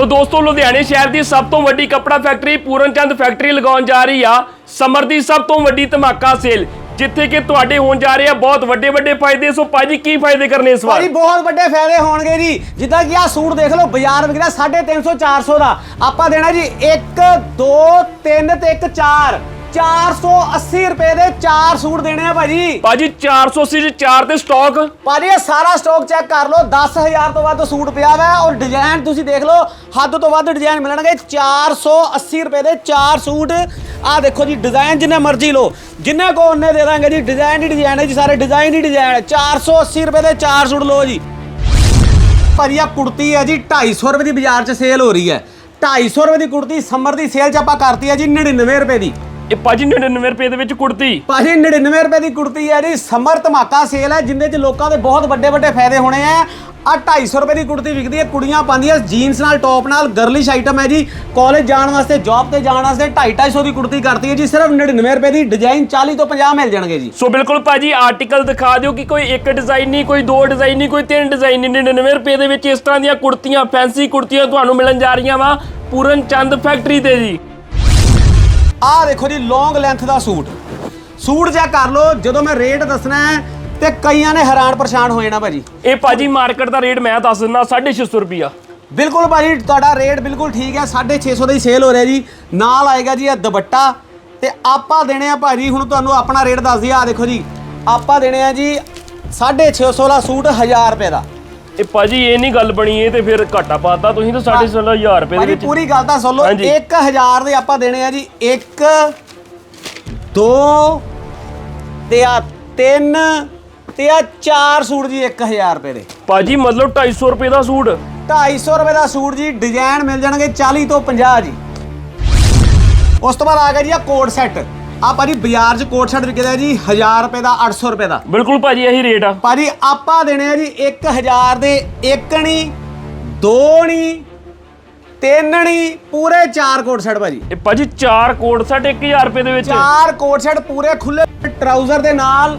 ਸੋ ਦੋਸਤੋ, ਲੁਧਿਆਣੇ ਸ਼ਹਿਰ ਦੀ ਸਭ ਤੋਂ ਵੱਡੀ ਕੱਪੜਾ ਫੈਕਟਰੀ ਪੂਰਨਚੰਦ ਫੈਕਟਰੀ ਲਗਾਉਣ ਜਾ ਰਹੀ ਆ, ਸਮਰ ਦੀ ਸਭ ਤੋਂ ਵੱਡੀ ਧਮਾਕਾ ਸੇਲ, ਜਿੱਥੇ ਕਿ ਤੁਹਾਡੇ ਹੋਣ ਜਾ ਰਹੇ ਆ ਬਹੁਤ ਵੱਡੇ ਵੱਡੇ ਫਾਇਦੇ। ਸੋ ਭਾਜੀ, ਕੀ ਫਾਇਦੇ ਕਰਨੇ ਇਸ ਵਾਰ? ਭਾਜੀ, ਬਹੁਤ ਵੱਡੇ ਫਾਇਦੇ ਹੋਣਗੇ ਜੀ। ਜਿੱਦਾਂ ਕਿ ਆ ਸੂਟ ਦੇਖ ਲਓ, ਬਾਜ਼ਾਰ ਵਿਕਦਾ 350 400 ਦਾ। ਆਪਾਂ ਦੇਣਾ ਜੀ 1 2 3 ਤੇ 1 4 480 ਰੁਪਏ ਦੇ 4 ਸੂਟ ਦੇਣੇ ਆ ਭਾਜੀ। ਭਾਜੀ 480 ਚ 4 ਤੇ ਸਟਾਕ ਭਾਜੀ ਇਹ ਸਾਰਾ ਸਟਾਕ ਚੈੱਕ ਕਰ ਲਓ। 10000 ਤੋਂ ਵੱਧ ਸੂਟ ਪਿਆ ਵਾ ਔਰ ਡਿਜ਼ਾਈਨ ਤੁਸੀਂ ਦੇਖ ਲਓ ਹੱਦ ਤੋਂ ਵੱਧ ਡਿਜ਼ਾਈਨ ਮਿਲਣਗੇ। 480 ਰੁਪਏ ਦੇ 4 ਸੂਟ। ਆ ਦੇਖੋ ਜੀ ਡਿਜ਼ਾਈਨ ਜਿੰਨੇ ਮਰਜ਼ੀ ਲਓ। ਜਿੰਨੇ ਕੋ ਉਹਨੇ ਦੇ ਦਾਂਗੇ ਜੀ ਡਿਜ਼ਾਈਨ ਹੀ ਡਿਜ਼ਾਈਨ ਹੈ ਜੀ ਸਾਰੇ ਡਿਜ਼ਾਈਨ ਹੀ ਡਿਜ਼ਾਈਨ ਹੈ। 480 ਰੁਪਏ ਦੇ 4 ਸੂਟ ਲਓ ਜੀ। ਭਾਜੀ ਆ ਕੁੜਤੀ ਹੈ ਜੀ 250 ਰੁਪਏ ਦੀ ਬਾਜ਼ਾਰ 'ਚ ਸੇਲ ਹੋ ਰਹੀ ਹੈ। 250 ਰੁਪਏ ਦੀ ਕੁੜਤੀ ਸਮਰ ਦੀ ਸੇਲ 'ਚ ਆਪਾਂ ਕਰਤੀ ਹੈ ਜੀ 99 ਰੁਪਏ ਦੀ। ਇਹ ਭਾਜੀ 99 ਰੁਪਏ ਦੇ ਵਿੱਚ ਕੁੜਤੀ। ਭਾਜੀ 99 ਰੁਪਏ ਦੀ ਕੁੜਤੀ ਹੈ ਜੀ। ਸਮਰ ਧਮਾਕਾ ਸੇਲ ਹੈ ਜਿੰਦੇ 'ਚ ਲੋਕਾਂ ਦੇ ਬਹੁਤ ਵੱਡੇ ਵੱਡੇ ਫਾਇਦੇ ਹੋਣੇ ਆ। ਆ 250 ਰੁਪਏ ਦੀ ਕੁੜਤੀ ਵਿਕਦੀ ਹੈ ਕੁੜੀਆਂ ਪਾਉਂਦੀਆਂ ਜੀਨਸ ਨਾਲ ਟੌਪ ਨਾਲ ਗਰਲਿਸ਼ ਆਈਟਮ ਹੈ ਜੀ। ਕਾਲਜ ਜਾਣ ਵਾਸਤੇ ਜੌਬ ਤੇ ਜਾਣ ਵਾਸਤੇ 250 ਦੀ ਕੁੜਤੀ ਕਰਤੀ ਹੈ ਜੀ। ਸਿਰਫ 99 ਰੁਪਏ ਦੀ ਡਿਜ਼ਾਈਨ 40 ਤੋਂ 50 ਮਿਲ ਜਾਣਗੇ ਜੀ। ਸੋ ਬਿਲਕੁਲ ਭਾਜੀ ਆਰਟੀਕਲ ਦਿਖਾ ਦਿਓ ਕਿ ਕੋਈ ਇੱਕ ਡਿਜ਼ਾਈਨ ਨਹੀਂ ਕੋਈ ਦੋ ਡਿਜ਼ਾਈਨ ਨਹੀਂ ਕੋਈ ਤਿੰਨ ਡਿਜ਼ਾਈਨ ਨਹੀਂ। 99 ਰੁਪਏ ਦੇ ਵਿੱਚ ਇਸ ਤਰ੍ਹਾਂ ਦੀਆਂ ਕੁੜਤੀਆਂ ਫੈਂਸੀ ਕੁੜਤੀਆਂ ਤੁਹਾਨੂੰ ਮਿਲਣ ਜਾ ਰਹੀਆਂ ਵਾ। ਪੂਰਨ ਚੰਦ ਫੈਕਟਰੀ ਤੇ ਜੀ। ਆਹ ਦੇਖੋ ਜੀ ਲੌਂਗ ਲੈਂਥ ਦਾ ਸੂਟ। ਸੂਟ ਚੈੱਕ ਕਰ ਲਓ ਜਦੋਂ ਮੈਂ ਰੇਟ ਦੱਸਣਾ ਹੈ ਤੇ ਕਈਆਂ ਨੇ ਹੈਰਾਨ ਪਰੇਸ਼ਾਨ ਹੋ ਜਾਣਾ ਭਾਜੀ। ਇਹ ਭਾਜੀ ਮਾਰਕੀਟ ਦਾ ਰੇਟ ਮੈਂ ਦੱਸ ਦਿੰਦਾ 650 ਰੁਪਿਆ ਬਿਲਕੁਲ ਭਾਜੀ ਤੁਹਾਡਾ ਰੇਟ ਬਿਲਕੁਲ ਠੀਕ ਹੈ 650 ਦਾ ਹੀ ਸੇਲ ਹੋ ਰਿਹਾ ਜੀ। ਨਾਲ ਆਏਗਾ ਜੀ ਇਹ ਦੁਪੱਟਾ ਤੇ ਆਪਾਂ ਦੇਣੇ ਆ ਭਾਜੀ ਹੁਣ ਤੁਹਾਨੂੰ ਆਪਣਾ ਰੇਟ ਦੱਸ ਦਈਏ ਆ ਦੇਖੋ ਜੀ। ਆਪਾਂ ਦੇਣੇ ਆ ਜੀ 650 ਦਾ ਸੂਟ 1000 ਰੁਪਏ ਦਾ। ਇਹ ਭਾਜੀ ਇਹ ਨਹੀਂ ਗੱਲ ਬਣੀ ਇਹ ਤੇ ਫਿਰ ਘਾਟਾ ਪਾਤਾ। ਤੁਸੀਂ ਤਾਂ 16500 ਰੁਪਏ ਦੇ ਭਾਜੀ ਵਿੱਚ ਪੂਰੀ ਗੱਲ ਤਾਂ ਸੁਣ ਲਓ ਹਾਂਜੀ। 1000 ਦੇ ਆਪਾਂ ਦੇਣੇ ਆ ਜੀ 1 2 ਤੇ ਆ 3 ਤੇ ਆ 4 ਸੂਟ ਜੀ 1000 ਰੁਪਏ ਦੇ। ਭਾਜੀ ਮਤਲਬ 250 ਰੁਪਏ ਦਾ ਸੂਟ। 250 ਰੁਪਏ ਦਾ ਸੂਟ ਜੀ ਡਿਜ਼ਾਈਨ ਮਿਲ ਜਾਣਗੇ 40 ਤੋਂ 50 ਜੀ। ਉਸ ਤੋਂ ਬਾਅਦ ਆ ਗਿਆ ਜੀ ਆ ਕੋਟ ਸੈੱਟ। ਆ ਭਾਜੀ ਬਾਜ਼ਾਰ 'ਚ ਕੋਟ ਸੈੱਟ ਵਿਕਦਾ ਜੀ 1000 ਰੁਪਏ ਦਾ 800 ਰੁਪਏ ਦਾ। ਬਿਲਕੁਲ ਭਾਜੀ ਇਹੀ ਰੇਟ ਆ। ਭਾਜੀ ਆਪਾਂ ਦੇਣੇ ਆ ਜੀ 1000 ਦੇ ਇੱਕ ਨਹੀਂ ਦੋ ਨਹੀਂ ਤਿੰਨ ਨਹੀਂ ਪੂਰੇ 4 ਕੋਟ ਸੈੱਟ ਭਾਜੀ। ਇਹ ਭਾਜੀ 4 ਕੋਟ ਸੈਟ 1000 ਰੁਪਏ ਦੇ ਵਿੱਚ। ਚਾਰ ਕੋਟ ਸੈਟ ਪੂਰੇ ਖੁੱਲੇ ਟਰਾਊਜ਼ਰ ਦੇ ਨਾਲ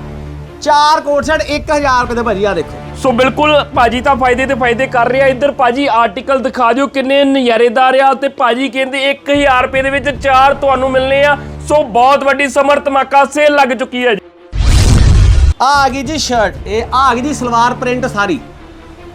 ਚਾਰ ਕੋਟ ਸੈਟ 1000 ਰੁਪਏ ਦੇ ਭਾਜੀ ਆ ਦੇਖੋ। ਸੋ ਬਿਲਕੁਲ ਭਾਜੀ ਤਾਂ ਫਾਇਦੇ ਤੇ ਫਾਇਦੇ ਕਰ ਰਿਹਾ। ਇੱਧਰ ਭਾਜੀ ਆਰਟੀਕਲ ਦਿਖਾ ਦਿਓ ਕਿੰਨੇ ਨਜ਼ਾਰੇਦਾਰ ਆ ਤੇ ਭਾਜੀ ਕਹਿੰਦੇ 1000 ਰੁਪਏ ਦੇ ਵਿੱਚ ਚਾਰ ਤੁਹਾਨੂੰ ਮਿਲਨੇ ਆ। ਸੋ ਬਹੁਤ ਵੱਡੀ ਸਮਰ ਧਮਾਕਾ ਸੇਲ ਲੱਗ ਚੁੱਕੀ ਹੈ ਜੀ। ਆ ਆ ਗਈ ਜੀ ਸ਼ਰਟ ਇਹ ਆ ਆ ਗਈ ਜੀ ਸਲਵਾਰ ਪ੍ਰਿੰਟ ਸਾਰੀ।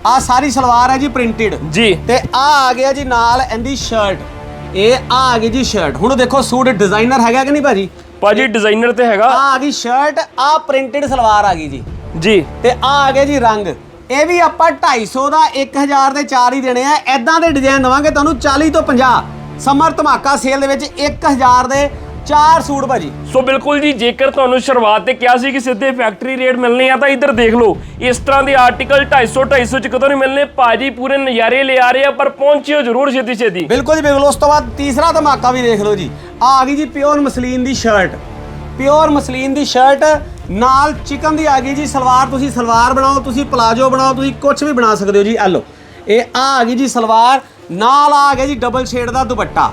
ਆ ਸਾਰੀ ਸਲਵਾਰ ਹੈ ਜੀ ਪ੍ਰਿੰਟਡ ਜੀ। ਤੇ ਆ ਆ ਗਿਆ ਜੀ ਨਾਲ ਇਹਦੀ ਸ਼ਰਟ ਇਹ ਆ ਆ ਗਈ ਜੀ ਸ਼ਰਟ ਹੁਣ ਦੇਖੋ ਸੂਟ ਡਿਜ਼ਾਈਨਰ ਹੈਗਾ ਕਿ ਨਹੀਂ ਭਾਜੀ? ਭਾਜੀ ਡਿਜ਼ਾਈਨਰ ਤੇ ਹੈਗਾ। ਆ ਆ ਗਈ ਸ਼ਰਟ ਆ ਪ੍ਰਿੰਟਡ ਸਲਵਾਰ ਆ ਗਈ ਜੀ। ਜੀ। ਤੇ ਆ ਆ ਗਏ ਜੀ ਰੰਗ। ਇਹ ਵੀ ਆਪਾਂ 250 ਦਾ 1000 ਦੇ ਚਾਰ ਹੀ ਦੇਣੇ ਆ। ਐਦਾਂ ਦੇ ਡਿਜ਼ਾਈਨ ਦਵਾਂਗੇ ਤੁਹਾਨੂੰ 40 ਤੋਂ 50 ਸਮਰ ਧਮਾਕਾ ਸੇਲ ਦੇ ਵਿੱਚ 1000 ਦੇ ਚਾਰ ਸੂਟ ਭਾਜੀ। ਸੋ ਬਿਲਕੁਲ ਜੀ ਜੇਕਰ ਤੁਹਾਨੂੰ ਸ਼ੁਰੂਆਤ ਤੇ ਕਿਹਾ ਸੀ ਕਿ ਸਿੱਧੇ ਫੈਕਟਰੀ ਰੇਟ ਮਿਲਨੇ ਆ ਤਾਂ ਇੱਧਰ ਦੇਖ ਲਓ। ਇਸ ਤਰ੍ਹਾਂ ਦੇ ਆਰਟੀਕਲ 250 250 ਚ ਕਦੋਂ ਨਹੀਂ ਮਿਲਨੇ ਭਾਜੀ ਪੂਰੇ ਨਜ਼ਾਰੇ ਲਿਆ ਰਹੇ ਆ ਪਰ ਪਹੁੰਚਿਓ ਜ਼ਰੂਰ ਛੇਤੀ ਛੇਤੀ। ਬਿਲਕੁਲ ਜੀ ਬਿਲਕੁਲ। ਉਸ ਤੋਂ ਬਾਅਦ ਤੀਸਰਾ ਧਮਾਕਾ ਵੀ ਦੇਖ ਲਓ ਜੀ। ਆ ਆ ਗਈ ਜੀ ਪਿਓਰ ਮਸਲੀਨ ਦੀ ਸ਼ਰਟ ਪਿਓਰ ਮਸਲੀਨ ਦੀ ਸ਼ਰਟ ਨਾਲ ਚਿਕਨ ਦੀ ਆ ਗਈ ਜੀ। ਸਲਵਾਰ ਤੁਸੀਂ ਸਲਵਾਰ ਬਣਾਓ ਤੁਸੀਂ ਪਲਾਜੋ ਬਣਾਓ ਤੁਸੀਂ ਕੁਝ ਵੀ ਬਣਾ ਸਕਦੇ ਹੋ ਜੀ। ਆ ਲਓ। ਇਹ ਆ ਆ ਗਈ ਜੀ ਸਲਵਾਰ। ਨਾਲ ਆ ਗਿਆ ਜੀ ਡਬਲ ਸ਼ੇਡ ਦਾ ਦੁਪੱਟਾ।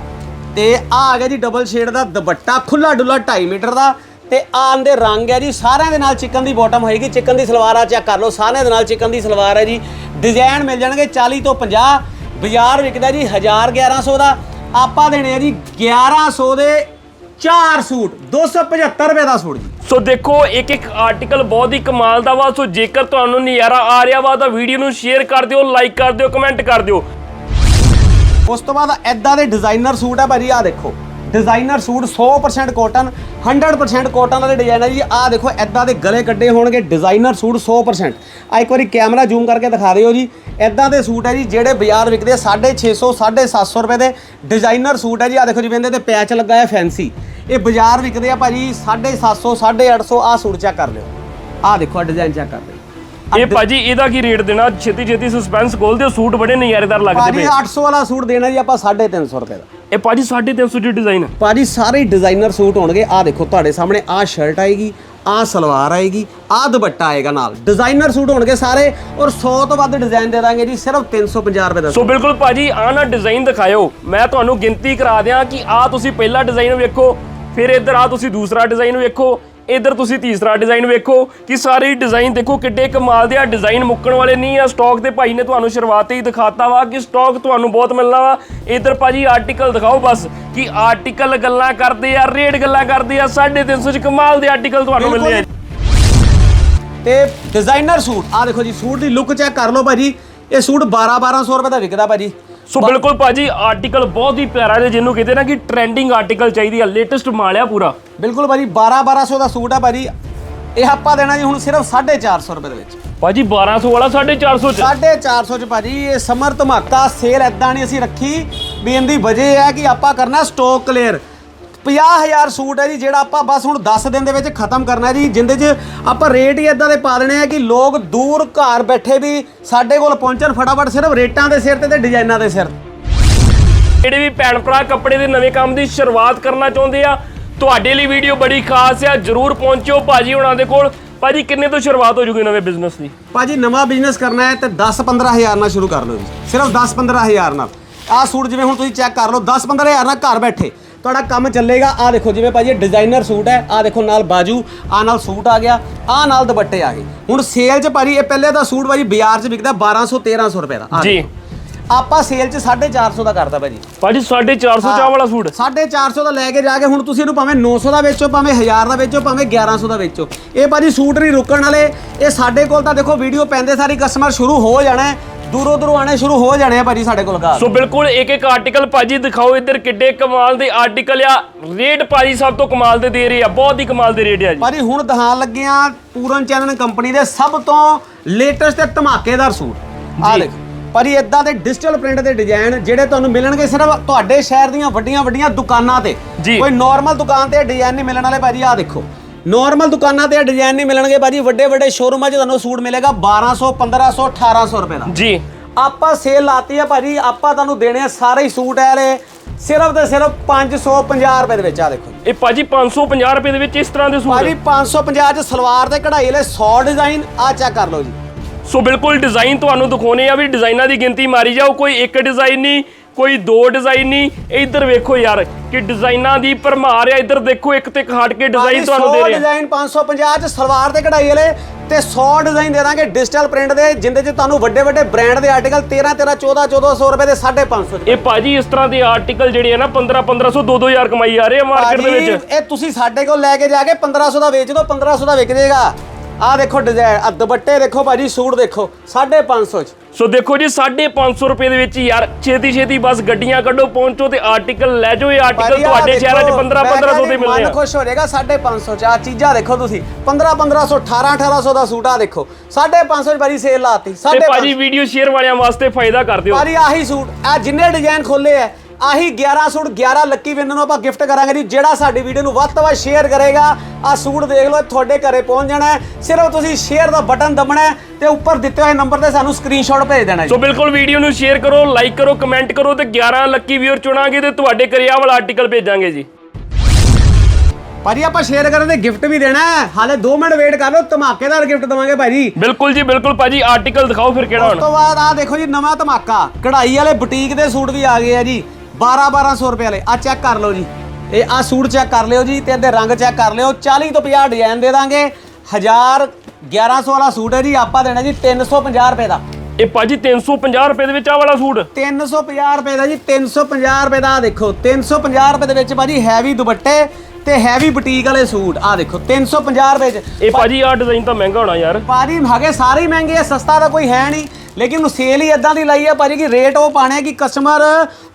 ਤੇ ਆ ਆ ਗਿਆ ਜੀ ਡਬਲ ਸ਼ੇਡ ਦਾ ਦੁਪੱਟਾ ਖੁੱਲਾ ਡੁੱਲਾ 2.5 ਮੀਟਰ ਦਾ ਤੇ ਆਨ ਦੇ ਰੰਗ ਹੈ ਜੀ, ਸਾਰਿਆਂ ਦੇ ਨਾਲ ਚਿਕਨ ਦੀ ਬਾਟਮ ਹੋਏਗੀ ਚਿਕਨ ਦੀ ਸਲਵਾਰ ਆ ਚੈੱਕ ਕਰ ਲਓ, ਸਾਰਿਆਂ ਦੇ ਨਾਲ ਚਿਕਨ ਦੀ ਸਲਵਾਰ ਹੈ ਜੀ। ਡਿਜ਼ਾਈਨ ਮਿਲ ਜਾਣਗੇ 40 ਤੋਂ 50 ਬਾਜ਼ਾਰ ਵਿਕਦਾ ਜੀ 1000 1100 ਦਾ। ਆਪਾਂ ਦੇਣੇ ਆ ਜੀ 1100 ਦੇ ਚਾਰ ਸੂਟ 275 ਰੁਪਏ ਦਾ ਸੂਟ ਜੀ। ਸੋ ਦੇਖੋ, ਇੱਕ ਇੱਕ ਆਰਟੀਕਲ ਬਹੁਤ ਹੀ ਕਮਾਲ ਦਾ ਵਾ, ਸੋ ਜੇਕਰ ਤੁਹਾਨੂੰ ਨਜ਼ਾਰਾ ਆ ਰਿਹਾ ਵਾ ਤਾਂ ਵੀਡੀਓ ਨੂੰ ਸ਼ੇਅਰ ਕਰ ਦਿਓ ਲਾਈਕ ਕਰ ਦਿਓ ਕਮੈਂਟ ਕਰ ਦਿਓ। ਉਸ ਤੋਂ ਬਾਅਦ ਐਦਾਂ ਦੇ ਡਿਜ਼ਾਈਨਰ ਸੂਟ ਆ ਭਾਜੀ ਆ ਦੇਖੋ। ਡਿਜ਼ਾਈਨਰ ਸੂਟ 100% ਕਾਟਨ 100% ਕਾਟਨ ਵਾਲੇ ਡਿਜ਼ਾਈਨ ਆ ਜੀ ਆ ਦੇਖੋ ਐਦਾਂ ਦੇ ਗਲੇ ਕੱਢੇ ਹੋਣਗੇ ਡਿਜ਼ਾਈਨਰ ਸੂਟ 100% ਆ ਇੱਕ ਵਾਰੀ ਕੈਮਰਾ ਜ਼ੂਮ ਕਰਕੇ ਦਿਖਾ ਦਿਓ ਜੀ। ਐਦਾਂ ਦੇ ਸੂਟ ਹੈ ਜੀ, ਜਿਹੜੇ ਬਾਜ਼ਾਰ ਵਿਕਦੇ 650 750 ਰੁਪਏ ਦੇ ਡਿਜ਼ਾਈਨਰ ਸੂਟ ਹੈ ਜੀ। ਆ ਦੇਖੋ ਜਿਵੇਂ ਇਹਦੇ ਤੇ ਪੈਚ ਲੱਗਾ ਹੈ ਫੈਂਸੀ ਇਹ ਬਾਜ਼ਾਰ ਵਿਕਦੇ ਆ ਭਾਜੀ 750 850 ਆ ਸੂਟ ਚੈੱਕ ਕਰ ਲਿਓ। ਆ ਦੇਖੋ ਆ ਡਿਜ਼ਾਈਨ ਚੈੱਕ ਕਰ ਲਿਓ। ਇਹ ਭਾਜੀ ਇਹਦਾ ਕੀ ਰੇਟ ਦੇਣਾ? ਛੇਤੀ ਛੇਤੀ ਸਸਪੈਂਸ ਖੋਲ ਦਿਓ ਸੂਟ ਬੜੇ ਨਜ਼ਾਰੇਦਾਰ ਲੱਗਦੇ ਭਾਜੀ ਪਏ 800 ਵਾਲਾ ਸੂਟ ਦੇਣਾ ਜੀ ਆਪਾਂ 350 ਰੁਪਏ ਦਾ। ਇਹ ਭਾਜੀ 350 ਦੀ ਡਿਜ਼ਾਈਨ ਭਾਜੀ ਸਾਰੇ ਡਿਜ਼ਾਈਨਰ ਸੂਟ ਹੋਣਗੇ। ਆ ਦੇਖੋ ਤੁਹਾਡੇ ਸਾਹਮਣੇ ਆ ਸ਼ਰਟ ਆਏਗੀ ਆ ਸਲਵਾਰ ਆਏਗੀ ਆ ਦੁਪੱਟਾ ਆਏਗਾ ਨਾਲ। ਡਿਜ਼ਾਈਨਰ ਸੂਟ ਹੋਣਗੇ ਸਾਰੇ ਔਰ 100 ਤੋਂ ਵੱਧ ਡਿਜ਼ਾਈਨ ਦੇ ਦਾਂਗੇ ਜੀ ਸਿਰਫ 350 ਰੁਪਏ ਦਾ ਸੋ ਬਿਲਕੁਲ ਭਾਜੀ ਆਹ ਨਾ ਡਿਜ਼ਾਈਨ ਦਿਖਾਇਓ। ਮੈਂ ਤੁਹਾਨੂੰ ਗਿਣਤੀ ਕਰਾ ਦਿਆਂ ਕਿ ਆਹ ਤੁਸੀਂ ਪਹਿਲਾ ਡਿਜ਼ਾਈਨ ਵੇਖੋ ਫਿਰ ਇੱਧਰ ਆ ਤੁਸੀਂ ਦੂਸਰਾ ਡਿਜ਼ਾਈਨ ਵੇਖੋ। ਇਧਰ ਤੁਸੀਂ ਤੀਸਰਾ ਡਿਜ਼ਾਈਨ ਵੇਖੋ ਕਿ ਸਾਰੇ ਡਿਜ਼ਾਈਨ ਦੇਖੋ ਕਿੱਡੇ ਕਮਾਲ ਦੇ ਆ। ਡਿਜ਼ਾਈਨ ਮੁੱਕਣ ਵਾਲੇ ਨਹੀਂ ਆ। ਸਟਾਕ ਤੇ ਭਾਈ ਨੇ ਤੁਹਾਨੂੰ ਸ਼ੁਰੂਆਤ ਹੀ ਦਿਖਾਤਾ ਵਾ ਕਿ ਸਟਾਕ ਤੁਹਾਨੂੰ ਬਹੁਤ ਮਿਲਣਾ ਵਾ। ਇਧਰ ਭਾਜੀ ਆਰਟੀਕਲ ਦਿਖਾਓ ਬਸ ਕਿ ਆਰਟੀਕਲ ਗੱਲਾਂ ਕਰਦੇ ਆ ਰੇਟ ਗੱਲਾਂ ਕਰਦੇ ਆ। 350 ਚ ਕਮਾਲ ਦੇ ਆਰਟੀਕਲ ਤੁਹਾਨੂੰ ਮਿਲਨੇ ਆ। ਤੇ ਡਿਜ਼ਾਈਨਰ ਸੂਟ ਆ ਦੇਖੋ ਜੀ ਸੂਟ ਦੀ ਲੁੱਕ ਚੈੱਕ ਕਰ ਲਓ ਭਾਜੀ। ਇਹ ਸੂਟ 12 1200 ਰੁਪਏ ਦਾ ਵਿਕਦਾ ਭਾਜੀ। ਸੋ ਬਿਲਕੁਲ ਭਾਜੀ ਆਰਟੀਕਲ ਬਹੁਤ ਹੀ ਪਿਆਰਾ ਜਿਹਾ ਜਿਹਨੂੰ ਕਹਿੰਦੇ ਨਾ ਕਿ ਟ੍ਰੈਂਡਿੰਗ ਆਰਟੀਕਲ ਚਾਹੀਦੀ ਆ ਲੇਟੈਸਟ ਮਾਲ ਆ ਪੂਰਾ। ਬਿਲਕੁਲ ਭਾਜੀ 12 1200 ਦਾ ਸੂਟ ਆ ਭਾਜੀ। ਇਹ ਆਪਾਂ ਦੇਣਾ ਜੀ ਹੁਣ ਸਿਰਫ 450 ਰੁਪਏ ਦੇ ਵਿੱਚ। ਭਾਜੀ 1200 ਵਾਲਾ 450 ਚ? 450 ਚ ਭਾਜੀ ਇਹ ਸਮਰ ਧਮਾਕਾ ਸੇਲ ਐਦਾਂ ਨਹੀਂ ਅਸੀਂ ਰੱਖੀ ਵੀ ਇਹਦੀ ਵਜ੍ਹਾ ਹੈ ਕਿ ਆਪਾਂ ਕਰਨਾ ਸਟਾਕ ਕਲੀਅਰ 50000 ਸੂਟ ਹੈ ਜੀ ਜਿਹੜਾ ਆਪਾਂ ਬਸ ਹੁਣ 10 ਦਿਨ ਦੇ ਵਿੱਚ ਖਤਮ ਕਰਨਾ ਹੈ ਜੀ। ਜਿੰਦੇ 'ਚ ਆਪਾਂ ਰੇਟ ਹੀ ਇਦਾਂ ਦੇ ਪਾ ਦੇਣੇ ਆ ਕਿ ਲੋਕ ਦੂਰ ਘਰ ਬੈਠੇ ਵੀ ਸਾਡੇ ਕੋਲ ਪਹੁੰਚਣ ਫਟਾਫਟ ਸਿਰਫ ਰੇਟਾਂ ਦੇ ਸਿਰ ਤੇ ਤੇ ਡਿਜ਼ਾਈਨਾਂ ਦੇ ਸਿਰ ਜਿਹੜੇ ਵੀ ਭੈਣ ਭਰਾ ਕੱਪੜੇ ਦੇ ਨਵੇਂ ਕੰਮ ਦੀ ਸ਼ੁਰੂਆਤ ਕਰਨਾ ਚਾਹੁੰਦੇ ਆ ਤੁਹਾਡੇ ਲਈ ਵੀਡੀਓ ਬੜੀ ਖਾਸ ਆ ਜਰੂਰ ਪਹੁੰਚਿਓ ਭਾਜੀ ਹੁਣਾਂ ਦੇ ਕੋਲ। ਭਾਜੀ ਕਿੰਨੇ ਤੋਂ ਸ਼ੁਰੂਆਤ ਹੋ ਜੂਗੀ ਨਵੇਂ ਬਿਜ਼ਨਸ ਦੀ? ਭਾਜੀ ਨਵਾਂ ਬਿਜ਼ਨਸ ਕਰਨਾ ਹੈ ਤੇ 10-15000 ਨਾਲ ਸ਼ੁਰੂ ਕਰ ਲਓ ਜੀ। ਸਿਰਫ 10-15000 ਨਾਲ। ਆਹ ਸੂਟ ਜਿਵੇਂ ਹੁਣ ਤੁਸੀਂ ਚੈੱਕ ਕਰ ਲਓ 10-15000 ਨਾਲ ਘਰ ਬੈਠੇ। ਤੁਹਾਡਾ ਕੰਮ ਚੱਲੇਗਾ ਆਹ ਦੇਖੋ ਜਿਵੇਂ ਭਾਜੀ ਡਿਜ਼ਾਈਨਰ ਸੂਟ ਹੈ ਆਹ ਦੇਖੋ ਨਾਲ ਬਾਜੂ ਆਹ ਨਾਲ ਸੂਟ ਆ ਗਿਆ ਆਹ ਨਾਲ ਦੁਪੱਟੇ ਆ ਗਏ ਹੁਣ ਸੇਲ 'ਚ ਭਾਜੀ ਇਹ ਪਹਿਲੇ ਦਾ ਸੂਟ ਭਾਜੀ ਬਾਜ਼ਾਰ 'ਚ ਵਿਕਦਾ 1200-1300 ਰੁਪਏ ਦਾ ਆਹ ਜੀ। ਦੇਖੋ। ਆਪਾਂ ਸੇਲ 'ਚ 450 ਦਾ ਕਰਦਾ ਭਾਜੀ ਭਾਜੀ 450 ਚਾਹ ਵਾਲਾ ਸੂਟ 450 ਦਾ ਲੈ ਕੇ ਜਾ ਕੇ ਹੁਣ ਤੁਸੀਂ ਇਹਨੂੰ ਭਾਵੇਂ 900 ਦਾ ਵੇਚੋ ਭਾਵੇਂ 1000 ਦਾ ਵੇਚੋ ਭਾਵੇਂ 1100 ਦਾ ਵੇਚੋ ਇਹ ਭਾਜੀ ਸੂਟ ਨਹੀਂ ਰੁਕਣ ਵਾਲੇ ਇਹ ਸਾਡੇ ਕੋਲ ਤਾਂ ਦੇਖੋ ਵੀਡੀਓ ਪੈਂਦੇ ਸਾਰੀ ਕਸਟਮਰ ਸ਼ੁਰੂ ਹੋ ਜਾਣਾ ਹੈ। ਦੂਰੋਂ ਦੂਰੋਂ ਆਣੇ ਸ਼ੁਰੂ ਹੋ ਜਾਣੇ ਆ ਭਾਜੀ ਸਾਡੇ ਕੋਲ ਘਰ। ਸੋ ਬਿਲਕੁਲ ਇੱਕ ਇੱਕ ਆਰਟੀਕਲ ਭਾਜੀ ਦਿਖਾਓ ਇੱਧਰ ਕਿੱਡੇ ਕਮਾਲ ਦੇ ਆਰਟੀਕਲ ਆ। ਰੇਟ ਭਾਜੀ ਸਭ ਤੋਂ ਕਮਾਲ ਦੇ ਦੇ ਰਹੇ ਆ ਬਹੁਤ ਹੀ ਕਮਾਲ ਦੇ ਰੇਟ ਆ ਜੀ। ਭਾਜੀ ਹੁਣ ਦਿਖਾਉਣ ਲੱਗੇ ਆ ਪੂਰਨ ਚੈਨਲ ਕੰਪਨੀ ਦੇ ਸਭ ਤੋਂ ਲੇਟੈਸਟ ਤੇ ਧਮਾਕੇਦਾਰ ਸੂਟ। ਆ। ਦੇਖੋ ਭਾਜੀ ਇਦਾਂ ਦੇ ਡਿਜੀਟਲ ਪ੍ਰਿੰਟ ਦੇ ਡਿਜ਼ਾਈਨ ਜਿਹੜੇ ਤੁਹਾਨੂੰ ਮਿਲਣਗੇ ਸਿਰਫ ਤੁਹਾਡੇ ਸ਼ਹਿਰ ਦੀਆਂ ਵੱਡੀਆਂ ਵੱਡੀਆਂ ਦੁਕਾਨਾਂ ਤੇ। ਕੋਈ ਨਾਰਮਲ ਦੁਕਾਨ ਤੇ ਡਿਜ਼ਾਈਨ ਨਹੀਂ ਮਿਲਣ ਵਾਲੇ ਭਾਜੀ ਆ ਦੇਖੋ। ਨਾਰਮਲ ਦੁਕਾਨਾਂ ਤੇ ਡਿਜ਼ਾਈਨ ਨਹੀਂ ਮਿਲਣਗੇ ਭਾਜੀ। ਵੱਡੇ ਵੱਡੇ ਸ਼ੋਰੂਮਾਂ 'ਚ ਤੁਹਾਨੂੰ ਸੂਟ ਮਿਲੇਗਾ 1200 1500 1800 ਰੁਪਏ ਦਾ। ਜੀ। ਆਪਾਂ ਸੇਲ ਲਾਤੀ ਆ ਭਾਜੀ ਆਪਾਂ ਤੁਹਾਨੂੰ ਦੇਣੇ ਆ ਸਾਰੇ ਹੀ ਸੂਟ ਐਲੇ ਸਿਰਫ ਤੇ ਸਿਰਫ 550 ਰੁਪਏ ਦੇ ਵਿੱਚ ਆ ਦੇਖੋ ਇਹ ਭਾਜੀ 550 ਰੁਪਏ ਦੇ ਵਿੱਚ ਇਸ ਤਰ੍ਹਾਂ ਦੇ ਭਾਜੀ ਸੂਟ 550 ਚ ਸਲਵਾਰ ਤੇ ਕਢਾਈ ਵਾਲੇ 100 ਡਿਜ਼ਾਈਨ ਆ ਚੈੱਕ ਕਰ ਲਓ ਜੀ। ਸੋ ਬਿਲਕੁਲ ਡਿਜ਼ਾਈਨ ਤੁਹਾਨੂੰ ਦਿਖਾਉਣੇ ਆ ਵੀ ਡਿਜ਼ਾਈਨਾਂ ਦੀ ਗਿਣਤੀ ਮਾਰੀ ਜਾਓ ਕੋਈ ਇੱਕ ਡਿਜ਼ਾਈਨ ਨਹੀਂ ਕੋਈ ਦੋ ਡਿਜ਼ਾਈਨ ਨਹੀਂ। ਇੱਧਰ ਵੇਖੋ ਯਾਰ ਕਿ ਡਿਜ਼ਾਈਨਾਂ ਦੀ ਭਰਮਾਰ ਆ। ਇੱਧਰ ਦੇਖੋ ਇੱਕ ਤੇ ਇੱਕ ਹਟ ਕੇ ਡਿਜ਼ਾਈਨ ਤੁਹਾਨੂੰ ਦੇ 100 ਰਹੇ ਆ ਡਿਜ਼ਾਈਨ 550 ਚ ਸਲਵਾਰ ਤੇ ਕਢਾਈ ਵਾਲੇ ਤੇ 100 ਡਿਜ਼ਾਈਨ ਦੇ ਦਾਂਗੇ ਡਿਜੀਟਲ ਪ੍ਰਿੰਟ ਦੇ ਜਿੰਦੇ ਚ ਤੁਹਾਨੂੰ ਵੱਡੇ ਵੱਡੇ ਬ੍ਰਾਂਡ ਦੇ ਆਰਟੀਕਲ 13 13 14 1400 ਰੁਪਏ ਦੇ 550 ਚ। ਇਹ ਭਾਜੀ ਇਸ ਤਰ੍ਹਾਂ ਦੇ ਆਰਟੀਕਲ ਜਿਹੜੇ ਆ ਨਾ 15 1500 2 2000 ਕਮਾਈ ਆ ਰਹੇ ਆ ਮਾਰਕੀਟ ਦੇ ਵਿੱਚ। ਇਹ ਤੁਸੀਂ ਸਾਡੇ ਕੋਲ ਲੈ ਕੇ ਜਾ ਕੇ 1500 ਦਾ ਵੇਚ ਦਿਓ 1500 ਦਾ ਵਿਕ ਜਾਏਗਾ। ਆਹ ਦੇਖੋ ਡਿਜ਼ਾਈਨ ਆ ਦੁਪੱਟੇ ਦੇਖੋ ਭਾਜੀ ਸੂਟ ਦੇਖੋ 550 ਚ। ਸੋ ਦੇਖੋ ਜੀ 550 ਰੁਪਏ ਦੇ ਵਿੱਚ ਯਾਰ ਛੇਤੀ ਛੇਤੀ ਬਸ ਗੱਡੀਆਂ ਕੱਢੋ ਪਹੁੰਚੋ ਤੇ ਆਰਟੀਕਲ ਲੈ ਜਾਓ। ਇਹ ਆਰਟੀਕਲ ਤੁਹਾਡੇ ਸ਼ਹਿਰਾਂ 'ਚ ਦੇਖੋ, 15 ਮੈਂ 1500 ਕਿਹਾ ਦੇ ਮਿਲਦੇ ਮਨ ਆ ਖੁਸ਼ ਹੋ ਜਾਏਗਾ 550 ਚ। ਆ ਚੀਜ਼ਾਂ ਦੇਖੋ ਤੁਸੀਂ 15 1500 18 1800 ਦਾ ਸੂਟ ਆ ਦੇਖੋ। 550 ਚ ਭਾਜੀ ਸੇਲ ਲਾਤੀ ਤੇ 550 ਭਾਜੀ ਵੀਡੀਓ ਸ਼ੇਅਰ ਵਾਲਿਆਂ ਵਾਸਤੇ ਫਾਇਦਾ ਕਰ ਦਿਓ। ਭਾਜੀ ਆਹੀ ਸੂਟ ਆ ਜਿੰਨੇ ਡਿਜ਼ਾਈਨ ਖੋਲੇ ਆ ਆਹੀ 11 ਸੂਟ 11 ਲੱਕੀ ਵਿਨਰ ਨੂੰ ਆਪਾਂ ਗਿਫਟ ਕਰਾਂਗੇ ਜੀ ਜਿਹੜਾ ਸਾਡੀ ਵੀਡੀਓ ਨੂੰ ਵੱਧ ਤੋਂ ਵੱਧ ਸ਼ੇਅਰ ਕਰੇਗਾ ਆ ਸੂਟ ਦੇਖ ਲਓ ਤੁਹਾਡੇ ਘਰੇ ਪਹੁੰਚ ਜਾਣਾ ਹੈ। ਸਿਰਫ ਤੁਸੀਂ ਸ਼ੇਅਰ ਦਾ ਬਟਨ ਦਬਣਾ ਹੈ ਤੇ ਉੱਪਰ ਦਿੱਤੇ ਹੋਏ ਨੰਬਰ ਤੇ ਸਾਨੂੰ ਸਕਰੀਨਸ਼ਾਟ ਭੇਜ ਦੇਣਾ ਸੋ ਜੀ। ਬਿਲਕੁਲ ਵੀਡੀਓ ਨੂੰ ਸ਼ੇਅਰ ਕਰੋ ਲਾਈਕ ਕਰੋ ਕਮੈਂਟ ਕਰੋ ਤੇ 11 ਲੱਕੀ ਵੀਅਰ ਚੁਣਾਂਗੇ ਤੇ ਤੁਹਾਡੇ ਘਰੇ ਆਹ ਵਾਲਾ ਆਰਟੀਕਲ ਭੇਜਾਂਗੇ ਜੀ। ਭਾਜੀ ਆਪਾਂ ਸ਼ੇਅਰ ਕਰਨ ਦੇ ਗਿਫਟ ਵੀ ਦੇਣਾ ਹੈ। ਹਾਲੇ 2 ਮਿੰਟ ਵੇਟ ਕਰ ਲਓ ਧਮਾਕੇਦਾਰ ਗਿਫਟ ਦਵਾਂਗੇ ਭਾਜੀ। ਬਿਲਕੁਲ ਜੀ ਬਿਲਕੁਲ ਭਾਜੀ ਆਰਟੀਕਲ ਦਿਖਾਓ ਫਿਰ ਕਿਹੜਾ ਉਸ ਹੁਣ। ਤੋਂ ਬਾਅਦ ਆ ਦੇਖੋ ਜੀ ਨਵਾਂ ਧਮਾਕਾ। ਕਢਾਈ ਵਾਲੇ ਬੁਟੀਕ ਦੇ ਸੂਟ ਵੀ ਆ ਗਏ ਆ ਜੀ। 12 1200 ਰੁਪਏ ਵਾਲੇ ਆ ਚੈੱਕ ਕਰ ਲਓ ਜੀ। ਇਹ ਆ ਸੂਟ ਚੈੱਕ ਕਰ ਲਿਓ ਜੀ ਤੇ ਇਹਦੇ ਰੰਗ ਚੈੱਕ ਕਰ ਲਿਓ। 40 ਤੋਂ 50 ਡਿਜ਼ਾਈਨ ਦੇ ਦਾਂਗੇ। 1000 1100 ਵਾਲਾ ਸੂਟ ਹੈ ਜੀ ਆਪਾਂ ਦੇਣਾ ਜੀ 350 ਰੁਪਏ ਦਾ। ਇਹ ਭਾਜੀ 350 ਰੁਪਏ ਦੇ ਵਿੱਚ ਆਹ ਵਾਲਾ ਸੂਟ? 350 ਰੁਪਏ ਦਾ ਜੀ 350 ਰੁਪਏ ਦਾ ਆਹ ਦੇਖੋ 350 ਰੁਪਏ ਦੇ ਵਿੱਚ ਭਾਜੀ ਹੈਵੀ ਦੁਪੱਟੇ ਤੇ ਹੈਵੀ ਬੁਟੀਕ ਵਾਲੇ ਸੂਟ ਆ ਦੇਖੋ 350 ਰੁਪਏ ਚ। ਇਹ ਭਾਜੀ ਆਹ ਡਿਜ਼ਾਈਨ ਤਾਂ ਮਹਿੰਗਾ ਹੋਣਾ ਯਾਰ। ਭਾਜੀ ਹੈਗੇ ਸਾਰੇ ਹੀ ਮਹਿੰਗੇ ਆ ਸਸਤਾ ਤਾਂ ਕੋਈ ਹੈ ਨਹੀਂ। ਲੇਕਿਨ ਸੇਲ ਹੀ ਇਦਾਂ ਦੀ ਲਾਈ ਆ ਭਾਜੀ ਕਿ ਰੇਟ ਉਹ ਪਾਣੇ ਕਿ ਕਸਟਮਰ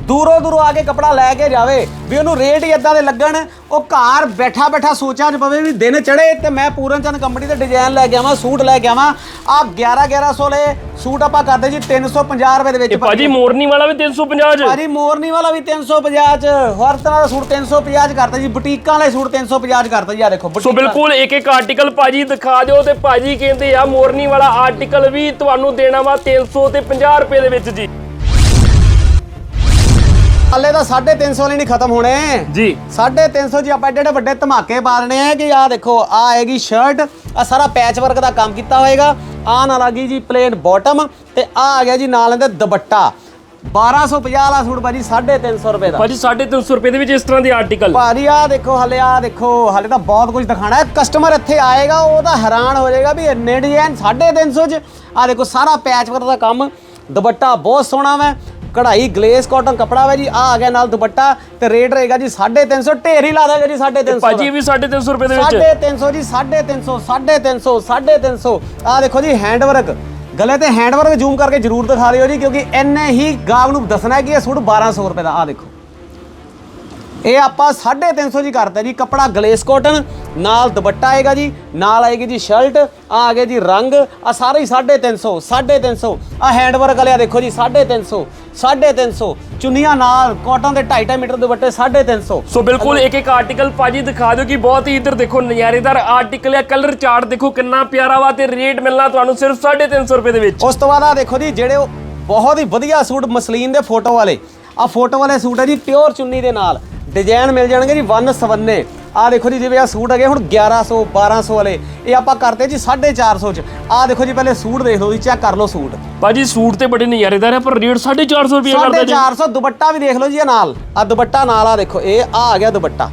ਦੂਰੋਂ ਦੂਰੋਂ ਆ ਕੇ ਕਪੜਾ ਲੈ ਕੇ ਜਾਵੇ ਵੀ ਉਹਨੂੰ ਰੇਟ ਹੀ ਇਦਾਂ ਦੇ ਲੱਗਣ ਉਹ ਘਰ ਬੈਠਾ ਬੈਠਾ ਸੋਚਾਂ ਚ ਪਵੇ ਵੀ ਦਿਨ ਚੜੇ ਤੇ ਮੈਂ ਪੂਰਨ ਚੰਦ ਕੰਪਨੀ ਦੇ ਡਿਜ਼ਾਈਨ ਲੈ ਕੇ ਆਵਾਂ ਸੂਟ ਲੈ ਕੇ ਆਵਾਂ। ਆਪ 11 1100 ਲੈ ਸੂਟ ਆਪਾਂ ਕਰਦੇ ਜੀ 350 ਰੁਪਏ ਦੇ ਵਿੱਚ ਇਹ ਭਾਜੀ ਮੋਰਨੀ ਵਾਲਾ ਵੀ 350 ਚ? ਭਾਜੀ ਮੋਰਨੀ ਵਾਲਾ ਵੀ 350 ਚ ਹਰ ਤਰ੍ਹਾਂ ਦਾ ਸੂਟ 350 ਚ ਕਰਤਾ ਜੀ ਬੁਟੀਕਾਂ ਵਾਲੇ ਸੂਟ 350 ਚ ਕਰਤਾ ਜੀ ਆ ਦੇਖੋ ਸੋ ਬਿਲਕੁਲ ਇੱਕ ਇੱਕ ਆਰਟੀਕਲ ਭਾਜੀ ਦਿਖਾ ਦਿਓ ਤੇ ਭਾਜੀ ਕਹਿੰਦੇ ਆ ਮੋਰਨੀ ਵਾਲਾ ਆਰਟੀਕਲ ਵੀ ਤੁਹਾਨੂੰ ਦੇਣਾ ਵਾ 300 ਤੇ 50 ਰੁਪਏ ਦੇ ਵਿੱਚ ਜੀ। ਹਾਲੇ ਤਾਂ 350 ਵਾਲੇ ਨਹੀਂ ਖਤਮ ਹੋਣੇ। ਜੀ। 350 ਜੀ ਆਪਾਂ ਏਡੇ ਵੱਡੇ ਧਮਾਕੇ ਦੇਣੇ ਆ ਕਿ ਆਹ ਦੇਖੋ ਆ ਆਏਗੀ ਸ਼ਰਟ ਆ ਸਾਰਾ ਪੈਚ ਵਰਕ ਦਾ ਕੰਮ ਕੀਤਾ ਹੋਏਗਾ। ਆ ਨਾਲ ਆ ਗਈ ਜੀ ਪਲੇਨ ਬਾਟਮ ਤੇ ਆ ਆ ਗਿਆ ਜੀ ਨਾਲ ਇਹਦੇ ਦੁਪੱਟਾ। 1250 ਵਾਲਾ ਸੂਟ ਭਾਜੀ 350 ਰੁਪਏ ਦਾ। ਭਾਜੀ 350 ਰੁਪਏ ਦੇ ਵਿੱਚ ਇਸ ਤਰ੍ਹਾਂ ਦੇ ਆਰਟੀਕਲ ਭਾਜੀ ਆ ਦੇਖੋ ਹਲੇ ਆ ਦੇਖੋ ਹਲੇ ਤਾਂ ਬਹੁਤ ਕੁਝ ਦਿਖਾਣਾ ਹੈ। ਕਸਟਮਰ ਇੱਥੇ ਆਏਗਾ ਉਹ ਤਾਂ ਹੈਰਾਨ ਹੋ ਜਾਏਗਾ ਵੀ ਇੰਨੇ ਡਿਜ਼ਾਈਨ 350 ਚ। ਆ ਦੇਖੋ ਸਾਰਾ ਪੈਚ ਵਰਕ ਦਾ ਕੰਮ। ਦੁਪੱਟਾ ਬਹੁਤ ਸੋਹਣਾ ਵਾ। ਕਢਾਈ ਗਲੇਸ ਕਾਟਨ ਕਪੜਾ ਵਾ ਜੀ ਆ ਆ ਗਿਆ ਨਾਲ ਦੁਪੱਟਾ ਤੇ ਰੇਟ ਰਹੇਗਾ ਜੀ 350 ਢੇਰ ਹੀ ਲਾ ਦਾਂਗੇ ਜੀ 350 ਭਾਜੀ ਵੀ 350 ਰੁਪਏ ਦੇ ਵਿੱਚ। 350 ਜੀ 350 350 350 ਆ ਦੇਖੋ ਜੀ ਹੈਂਡ ਵਰਕ ਗਲੇ ਤੇ ਹੈਂਡ ਵਰਕ ਜ਼ੂਮ ਕਰਕੇ ਜਰੂਰ ਦਿਖਾ ਦਿਓ ਜੀ ਕਿਉਂਕਿ ਇੰਨੇ ਹੀ ਗਾਹਕ ਨੂੰ ਦੱਸਣਾ ਹੈ ਕਿ ਇਹ ਸੂਟ 1200 ਰੁਪਏ ਦਾ। ਆ ਦੇਖੋ। ਇਹ ਆਪਾਂ 350 ਜੀ ਕਰਤਾ ਜੀ ਕੱਪੜਾ ਗਲੇਸ ਕਾਟਨ। ਨਾਲ ਦੁਪੱਟਾ ਆਏਗਾ ਜੀ ਨਾਲ ਆਏਗੀ ਜੀ ਸ਼ਰਟ ਆ ਆ ਗਿਆ ਜੀ ਰੰਗ ਆ ਸਾਰੇ ਹੀ 350 350 ਆ ਹੈਂਡ ਵਰਕ ਵਾਲਿਆ ਦੇਖੋ ਜੀ 350 350 ਚੁੰਨੀਆਂ ਨਾਲ ਕਾਟਨ ਦੇ 2.5 ਮੀਟਰ ਦੁਪੱਟੇ 350 ਸੋ। ਬਿਲਕੁਲ ਇੱਕ ਇੱਕ ਆਰਟੀਕਲ ਭਾਜੀ ਦਿਖਾ ਦਿਓ ਕਿ ਬਹੁਤ ਹੀ ਇੱਧਰ ਦੇਖੋ ਨਜ਼ਾਰੇਦਾਰ ਆਰਟੀਕਲ ਹੈ ਕਲਰ ਚਾਰਟ ਦੇਖੋ ਕਿੰਨਾ ਪਿਆਰਾ ਵਾ ਤੇ ਰੇਟ ਮਿਲਣਾ ਤੁਹਾਨੂੰ ਸਿਰਫ 350 ਰੁਪਏ ਦੇ ਵਿੱਚ। ਉਸ ਤੋਂ ਬਾਅਦ ਆ ਦੇਖੋ ਜੀ ਜਿਹੜੇ ਬਹੁਤ ਹੀ ਵਧੀਆ ਸੂਟ ਮਸਲੀਨ ਦੇ ਫੋਟੋ ਵਾਲੇ। ਆ ਫੋਟੋ ਵਾਲੇ ਸੂਟ ਹੈ ਜੀ ਪਿਓਰ ਚੁੰਨੀ ਦੇ ਨਾਲ। ਡਿਜ਼ਾਈਨ ਮਿਲ ਜਾਣਗੇ ਜੀ ਵਨ ਸਵੰਨੇ। ਆ ਦੇਖੋ ਜੀ ਜਿਵੇਂ ਆ ਸੂਟ ਹੈਗੇ ਹੁਣ 1100 1200 ਵਾਲੇ ਇਹ ਆਪਾਂ ਕਰਤੇ ਜੀ 450 ਚ। ਆ ਦੇਖੋ ਜੀ ਪਹਿਲੇ ਸੂਟ ਦੇਖ ਲਓ ਜੀ ਚੈੱਕ ਕਰ ਲਓ ਸੂਟ। ਭਾਜੀ ਸੂਟ ਤੇ ਬੜੇ ਨਜ਼ਾਰੇਦਾਰ ਹੈ ਪਰ ਰੇਟ 450 ਰੁਪਏ ਕਰਦਾ ਜੀ। 450 ਦੁਪੱਟਾ ਵੀ ਦੇਖ ਲਓ ਜੀ ਇਹ ਨਾਲ। ਆ ਦੁਪੱਟਾ ਨਾਲ ਆ ਦੇਖੋ ਇਹ ਆ ਆ ਗਿਆ ਦੁਪੱਟਾ।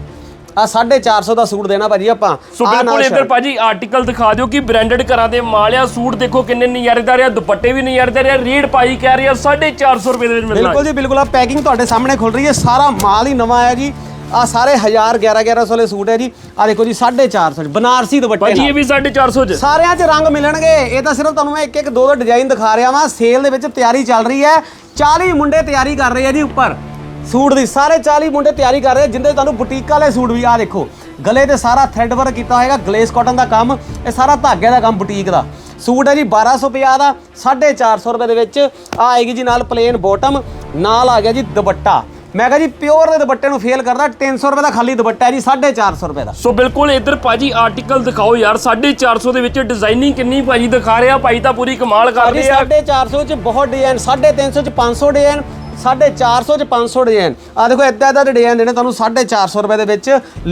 ਆ 450 ਦਾ ਸੂਟ ਦੇਣਾ ਭਾਜੀ ਆਪਾਂ। ਸੋ ਆਹ ਬਿਲਕੁਲ ਇੱਧਰ। ਭਾਜੀ ਆਰਟੀਕਲ ਦਿਖਾ ਦਿਓ ਕਿ ਬ੍ਰਾਂਡਡ ਘਰਾਂ ਦੇ ਮਾਲ ਆ ਸੂਟ ਦੇਖੋ ਕਿੰਨੇ ਨਜ਼ਾਰੇਦਾਰ ਆ ਦੁਪੱਟੇ ਵੀ ਨਜ਼ਾਰੇਦਾਰ ਆ ਰੇਟ ਭਾਜੀ ਕਹਿ ਰਿਹਾ 450 ਰੁਪਏ ਦੇ ਵਿੱਚ ਮਿਲਣਾ ਬਿਲਕੁਲ ਜੀ। ਬਿਲਕੁਲ। ਆ ਪੈਕਿੰਗ ਤੁਹਾਡੇ ਸਾਹਮਣੇ ਖੁੱਲ ਰਹੀ ਹੈ ਸਾਰਾ ਮਾਲ ਹੀ ਨਵਾਂ ਆਇਆ ਜੀ। ਆ ਸਾਰੇ 1000 11 1100 ਵਾਲੇ ਸੂਟ ਹੈ ਜੀ। ਆ ਦੇਖੋ ਜੀ 450 ਬਨਾਰਸੀ ਦੁਪੱਟੇ ਭਾਜੀ ਨਾਲ। ਇਹ ਵੀ 450 ਚ। ਸਾਰਿਆਂ 'ਚ ਰੰਗ ਮਿਲਣਗੇ। ਇਹ ਤਾਂ ਸਿਰਫ ਤੁਹਾਨੂੰ ਮੈਂ ਇੱਕ ਇੱਕ ਦੋ ਦੋ ਡਿਜ਼ਾਈਨ ਦਿਖਾ ਰਿਹਾ ਵਾਂ। ਸੇਲ ਦੇ ਵਿੱਚ ਤਿਆਰੀ ਚੱਲ ਰਹੀ ਹੈ। 40 ਮੁੰਡੇ ਤਿਆਰੀ ਕਰ ਰਹੇ ਆ ਜੀ ਉੱਪਰ। ਸੂਟ ਦੀ ਸਾਰੇ 40 ਮੁੰਡੇ ਤਿਆਰੀ ਕਰ ਰਹੇ ਜਿੰਦੇ ਤੁਹਾਨੂੰ ਬੁਟੀਕ ਵਾਲੇ ਸੂਟ ਵੀ ਆ ਦੇਖੋ। ਗਲੇ ਤੇ ਸਾਰਾ ਥ੍ਰੈਡ ਵਰਕ ਕੀਤਾ ਹੋਏਗਾ ਗਲੇਸ ਕਾਟਨ ਦਾ ਕੰਮ ਇਹ ਸਾਰਾ ਧਾਗੇ ਦਾ ਕੰਮ ਬੁਟੀਕ ਦਾ। ਸੂਟ ਹੈ ਜੀ 1250 ਦਾ 450 ਰੁਪਏ ਦੇ ਵਿੱਚ। ਆ ਆਏਗੀ ਜੀ ਨਾਲ ਪਲੇਨ ਬੋਟਮ ਨਾਲ ਆ ਗਿਆ ਜੀ ਦੁਪੱਟਾ। ਮੈਂ ਕਿਹਾ ਜੀ ਪਿਓਰ ਦੇ ਦੁਪੱਟੇ ਨੂੰ ਫੇਲ ਕਰਦਾ 300 ਰੁਪਏ ਦਾ ਖਾਲੀ ਦੁਪੱਟਾ ਹੈ ਜੀ 450 ਰੁਪਏ ਦਾ। ਸੋ ਬਿਲਕੁਲ ਇੱਧਰ ਭਾਜੀ ਆਰਟੀਕਲ ਦਿਖਾਓ ਯਾਰ 450 ਦੇ ਵਿੱਚ ਡਿਜ਼ਾਈਨਿੰਗ ਕਿੰਨੀ ਭਾਜੀ ਦਿਖਾ ਰਿਹਾ ਭਾਈ ਤਾਂ ਪੂਰੀ ਕਮਾਲ ਕਰ ਭਾਜੀ ਰਹੇ ਆ। 450 ਚ ਬਹੁਤ ਡਿਜ਼ਾਈਨ 350 ਚ 500 ਡਿਜ਼ਾਈਨ 450 ਚ 500 ਡਿਜ਼ਾਈਨ ਆ ਦੇਖੋ ਇਦਾਂ ਇਦਾਂ ਦੇ ਡਿਜ਼ਾਈਨ ਦੇਣੇ ਤੁਹਾਨੂੰ 450 ਰੁਪਏ ਦੇ ਵਿੱਚ